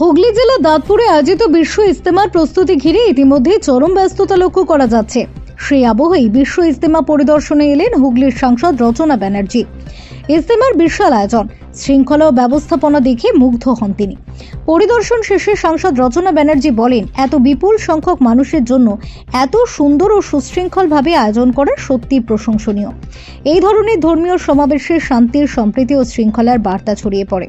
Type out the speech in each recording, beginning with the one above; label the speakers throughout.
Speaker 1: হুগলি জেলা দাঁতপুরে আয়োজিত বিশ্ব ইজতেমার প্রস্তুতি ঘিরে ইতিমধ্যে চরম ব্যস্ততা লক্ষ্য করা যাচ্ছে। সেই আবহেই বিশ্ব ইজতেমা পরিদর্শনে এলেন হুগলির সাংসদ রচনা ব্যানার্জি। ইস্তেমার বিশাল আয়োজন। শৃঙ্খলা ও ব্যবস্থাপনা দেখে মুগ্ধ হন তিনি। পরিদর্শন শেষে সাংসদ রচনা ব্যানার্জি বলেন, এত বিপুল সংখ্যক মানুষের জন্য এত সুন্দর ও সুশৃঙ্খলভাবে আয়োজন করা সত্যি প্রশংসনীয়। এই ধরনের ধর্মীয় সমাবেশে শান্তির, সম্প্রীতি ও শৃঙ্খলার বার্তা ছড়িয়ে পড়ে।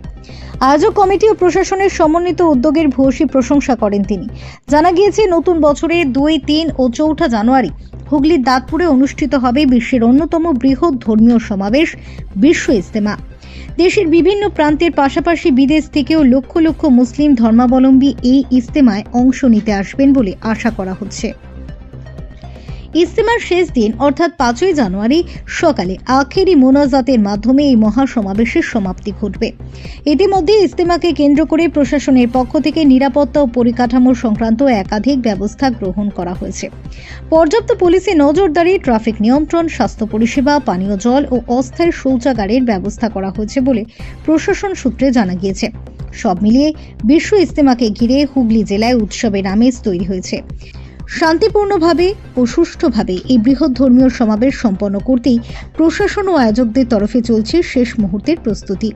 Speaker 1: আয়োজক কমিটি ও প্রশাসনের সমন্বিত উদ্যোগের ভূয়সী প্রশংসা করেন তিনি। জানা গিয়েছে, নতুন বছরে দুই, তিন ও চৌঠা জানুয়ারি হুগলির দাঁতপুরে অনুষ্ঠিত হবে বিশ্বের অন্যতম বৃহৎ ধর্মীয় সমাবেশ, বিশ্ব ইজতেমা। দেশের বিভিন্ন প্রান্তের পাশাপাশি বিদেশ থেকেও লক্ষ লক্ষ মুসলিম ধর্মাবলম্বী এই ইস্তেমায় অংশ নিতে আসবেন বলে আশা করা হচ্ছে। ইস্তেমার শেষ দিন, অর্থাৎ পাঁচই জানুয়ারি, সকালে আখেরি মোনাজাতের মাধ্যমে এই মহাসমাবেশের সমাপ্তি ঘটবে। ইতিমধ্যে ইস্তেমাকে কেন্দ্র করে প্রশাসনের পক্ষ থেকে নিরাপত্তা ও পরিকাঠামো সংক্রান্ত একাধিক ব্যবস্থা গ্রহণ করা হয়েছে। পর্যাপ্ত পুলিশে নজরদারি, ট্রাফিক নিয়ন্ত্রণ, স্বাস্থ্য পরিষেবা, পানীয় জল ও অস্থায়ী শৌচাগারের ব্যবস্থা করা হয়েছে বলে প্রশাসন সূত্রে জানা গিয়েছে। সব মিলিয়ে বিশ্ব ইস্তেমাকে ঘিরে হুগলি জেলায় উৎসবের আমেজ তৈরি হয়েছে। শান্তিপূর্ণভাবে ও সুষ্ঠুভাবে এই বৃহৎ ধর্মীয় সমাবেশ সম্পন্ন করতেই প্রশাসন ও আয়োজকদের তরফে চলছে শেষ মুহূর্তের প্রস্তুতি।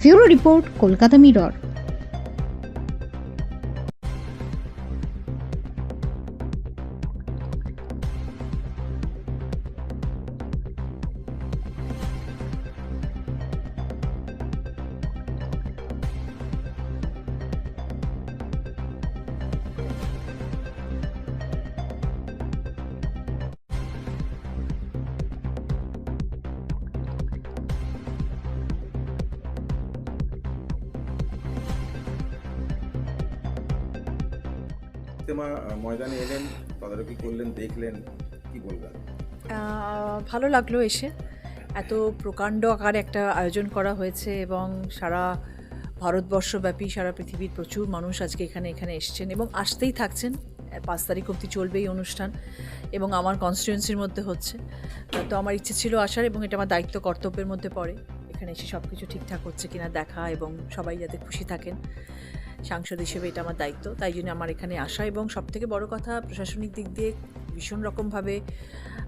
Speaker 1: Bureau report, Kolkata mirror.
Speaker 2: Ijtema ময়দানে এলেন, তদারকি করলেন, দেখলেন, কি বলবেন?
Speaker 3: ভালো লাগল এসে। এত প্রকাণ্ড আকারে একটা আয়োজন করা হয়েছে এবং সারা ভারতবর্ষব্যাপী, সারা পৃথিবীর প্রচুর মানুষ আজকে এখানে এখানে এসছেন এবং আসতেই থাকছেন। পাঁচ তারিখ অবধি চলবে এই অনুষ্ঠান এবং আমার কনস্টিটুয়েন্সির মধ্যে হচ্ছে। তো আমার ইচ্ছে ছিল আসার এবং এটা আমার দায়িত্ব কর্তব্যের মধ্যে পড়ে। এখানে এসে সব কিছু ঠিকঠাক হচ্ছে কিনা দেখা এবং সবাই যাতে খুশি থাকেন। সাংসদ হিসেবে এটা আমার দায়িত্ব। তাই জন্য আমার এখানে আসা এবং সবথেকে বড় কথা, প্রশাসনিক দিক দিয়ে ভীষণ রকমভাবে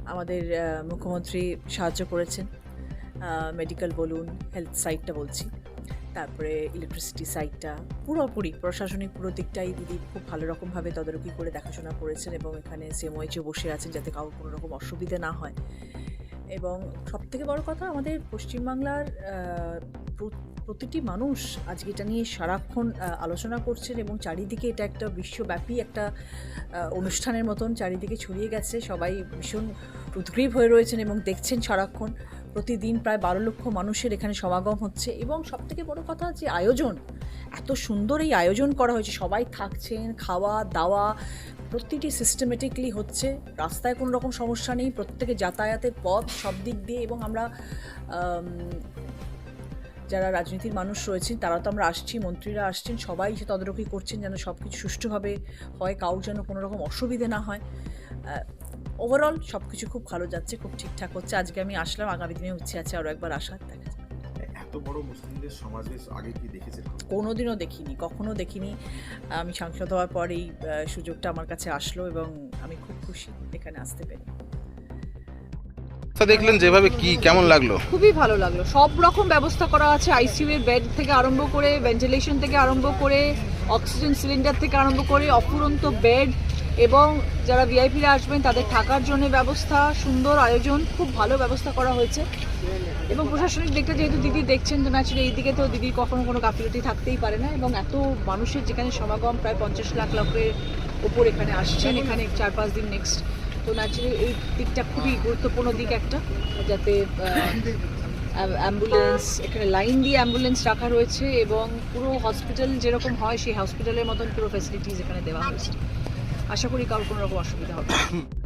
Speaker 3: আমাদের মুখ্যমন্ত্রী সাহায্য করেছেন। মেডিকেল বলুন হেলথ সাইটটা বলছি। তারপরে ইলেকট্রিসিটি সাইটটা পুরোপুরি প্রশাসনিক পুরো দিকটাই দিদি খুব ভালো রকমভাবে তদারকি করে দেখাশোনা করেছেন এবং এখানে সেমওয়েচে বসে আছেন যাতে কারোর কোনো রকম অসুবিধা না হয়। এবং সবথেকে বড় কথা আমাদের পশ্চিমবাংলার প্রতিটি মানুষ আজকে এটা নিয়ে সারাক্ষণ আলোচনা করছেন এবং চারিদিকে এটা একটা বিশ্বব্যাপী একটা অনুষ্ঠানের মতন চারিদিকে ছড়িয়ে গেছে। সবাই ভীষণ উদ্গ্রীব হয়ে রয়েছেন এবং দেখছেন সারাক্ষণ। প্রতিদিন প্রায় বারো লক্ষ মানুষের এখানে সমাগম হচ্ছে এবং সবথেকে বড় কথা যে আয়োজন, এত সুন্দর এই আয়োজন করা হয়েছে। সবাই থাকছেন খাওয়া, দাওয়া, প্রতিটি সিস্টেমেটিকলি হচ্ছে। রাস্তায় কোনো রকম সমস্যা নেই, প্রত্যেকে যাতায়াতের পথ সব দিক দিয়ে এবং আমরা যারা রাজনীতির মানুষ রয়েছেন, তারা তো আমরা আসছি, মন্ত্রীরা আসছেন, সবাই সে তদারকি করছেন যেন সব কিছু সুষ্ঠুভাবে হয় কাউ যেন কোনো রকম অসুবিধে না হয়। ওভারঅল সব কিছু খুব ভালো যাচ্ছে খুব ঠিকঠাক হচ্ছে। আজকে আমি আসলাম আগামী দিনে হচ্ছে আছে আরও একবার আসার দেখা যাক
Speaker 2: এত বড় মুসলিমদের সমাবেশ আগে কি দেখেছেন
Speaker 3: কোনোদিনও দেখিনি কখনো দেখিনি। আমি সাংসদ হওয়ার পর এই সুযোগটা আমার কাছে আসলো এবং আমি খুব খুশি এখানে আসতে পেরে।
Speaker 4: দেখলেন যেভাবে কি কেমন লাগল?
Speaker 5: খুবই ভালো লাগল। সব রকম ব্যবস্থা করা আছে আইসিইউ এর বেড থেকে আরম্ভ করে ভেন্টিলেশন থেকে আরম্ভ করে অক্সিজেন সিলিন্ডার থেকে আরম্ভ করে অফুরন্ত বেড এবং যারা ভিআইপিরা আসবেন, তাদের থাকার জন্য ব্যবস্থা, সুন্দর আয়োজন, খুব ভালো ব্যবস্থা করা হয়েছে। এবং প্রশাসনিক দিকটা যেহেতু দিদি দেখছেন, তো ন্যাচুরালি এই দিকে তো দিদির কখনো কোনো গাফিলতি থাকতেই পারে না এবং এত মানুষের যেখানে সমাগম, প্রায় পঞ্চাশ লাখ লোকের ওপর এখানে আসছেন, এখানে চার পাঁচ দিন নেক্সট তো ন্যাচুরালি এই দিকটা খুবই গুরুত্বপূর্ণ দিক একটা, যাতে অ্যাম্বুলেন্স এখানে লাইন দিয়ে অ্যাম্বুলেন্স রাখা রয়েছে এবং পুরো হসপিটাল যেরকম হয়, সেই হসপিটালের মতন পুরো ফ্যাসিলিটিস এখানে দেওয়া হয়েছে। আশা করি কারোর কোনো রকম অসুবিধা হবে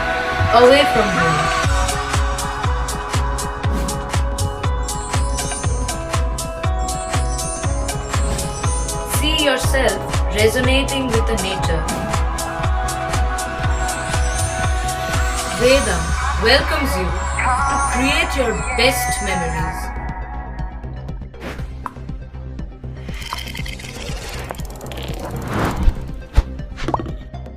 Speaker 6: away from home. See yourself resonating with the nature. Vedam welcomes you to create your best memories.